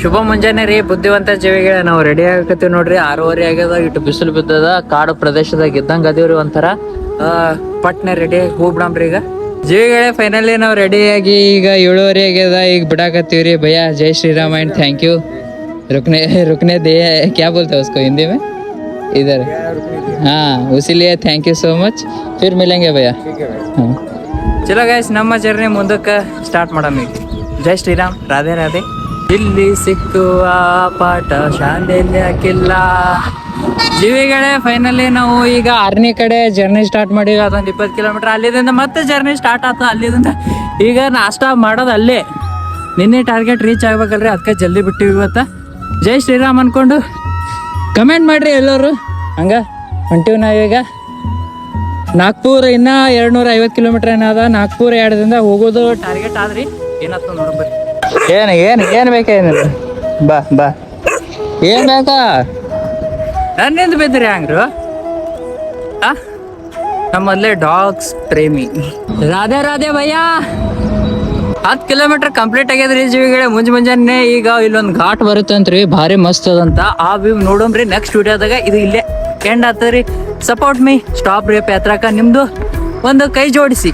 ಶುಭ ಮುಂಜಾನೆ ರೀ, ಬುದ್ಧಿವಂತ ಜೀವಿಗಳ, ನಾವು ರೆಡಿ ಆಗಕತ್ತೀವಿ ನೋಡ್ರಿ, ಆರೂವರೆ ಆಗ್ಯದ, ಇಟ್ಟು ಬಿಸಿಲು ಬಿದ್ದದ, ಕಾಡು ಪ್ರದೇಶದಾಗ ಇದ್ದಂಗ ಅದೀವ್ರಿ ಒಂಥರ. ಪಟ್ನೆ ರೆಡಿ ಹೋಗ್ಬಿಡಮ್ರಿ ಈಗ. ಜೀವಿಗಳೇ ಫೈನಲಿ ನಾವು ರೆಡಿಯಾಗಿ ಈಗ ಏಳುವರೆ ಆಗ್ಯದ, ಈಗ ಬಿಡಾಕತ್ತೀವ್ರಿ ಭಯ ಜೈ ಶ್ರೀರಾಮ್ ಅಂಡ್ ಥ್ಯಾಂಕ್ ಯು ರುಕ್ನೆ ರುಕ್ನೆ ದೇಹ, ಕ್ಯಾ ಬೋಲ್ತೆ ಉಸ್ಕೋ, ಹಿಂದಿ ಮೇ? ಇದಾರೆ. ಹಾಂ, ಉಸಿಲಿಯೇ ಥ್ಯಾಂಕ್ ಯು ಸೋ ಮಚ್ ಫಿರ್ ಮಿಲಂಗೆ ಭಯ ಚಲೋ ಗಾಯ್ಸ್ ನಮ್ಮ ಜರ್ನಿ ಮುಂದಕ್ಕೆ ಸ್ಟಾರ್ಟ್ ಮಾಡೋಣ ಈಗ. ಜೈ ಶ್ರೀರಾಮ್, ರಾಧೆ ರಾಧೆ. ಇಲ್ಲಿ ಸಿಕ್ಕುವ ಪಾಠ ಶಾಲೆಯಲ್ಲಿಲ್ಲ ಜೀವಿಗಳೇ ಫೈನಲಿ ನಾವು ಈಗ ಆರನೇ ಕಡೆ ಜರ್ನಿ ಸ್ಟಾರ್ಟ್ ಮಾಡಿ ಅದೊಂದು ಇಪ್ಪತ್ತು ಕಿಲೋಮೀಟರ್ ಅಲ್ಲಿದಿಂದ ಮತ್ತೆ ಜರ್ನಿ ಸ್ಟಾರ್ಟ್ ಆಯ್ತು ಅಲ್ಲಿಂದ ಈಗ ನಾಷ್ಟ ಮಾಡೋದು ಅಲ್ಲೇ. ನಿನ್ನೆ ಟಾರ್ಗೆಟ್ ರೀಚ್ ಆಗ್ಬೇಕಲ್ರಿ ಅದಕ್ಕೆ ಜಲ್ದಿ ಬಿಟ್ಟಿವಿ ಇವತ್ತು. ಜೈ ಶ್ರೀರಾಮ್ ಅನ್ಕೊಂಡು ಕಮೆಂಟ್ ಮಾಡಿರಿ ಎಲ್ಲರೂ. ಹಂಗ? ಹೊಂಟಿವಿ ನಾವೀಗ ನಾಗ್ಪುರ್ ಇನ್ನ ಎರಡ್ ನೂರ ಐವತ್ತು ಕಿಲೋಮೀಟರ್ ಏನದ ನಾಗ್ಪುರ್ ಎರಡದಿಂದ ಹೋಗೋದು ಟಾರ್ಗೆಟ್ ಆದ್ರಿ. ಏನತ್ತ ನೋಡ್ಬರ್ರಿ ಏನ್, ಏನು ಏನು ಬೇಕಾ ಏನಿಲ್ಲ ಬಾ ಬಾ. ಏನು ಬೇಕಾ? ನನ್ನಿಂದ ಬಿದ್ದರೆ ಹಂಗ್ರು? ನಮ್ಮಲ್ಲೇ ಡಾಗ್ಸ್ ಪ್ರೇಮಿ ರಾಧೆ ರಾಧೆ ಭಯ್ಯ! ಹತ್ತು ಕಿಲೋಮೀಟರ್ ಕಂಪ್ಲೀಟ್ ಆಗ್ಯದ್ರಿ ಜೀವಿಗಳೇ. ಮುಂಜ್ ಮುಂಜಾನೆ ಈಗ ಇಲ್ಲೊಂದು ಘಾಟ್ ಬರುತ್ತೆ ಅಂತ್ರಿ. ಭಾರಿ ಮಸ್ತ್ ಅದಂತ ಆ ವ್ಯೂ ನೋಡೋಣ್ರಿ ನೆಕ್ಸ್ಟ್ ವಿಡಿಯೋದಾಗ ಇದು ಇಲ್ಲೇ ಎಂಡ್ ಆಗ್ತದ್ರಿ ಸಪೋರ್ಟ್ ಮೀ ಸ್ಟಾಪ್ ರೇಪ್ ಯಾತ್ರಕ ನಿಮ್ಮದು ಒಂದು ಕೈ ಜೋಡಿಸಿ.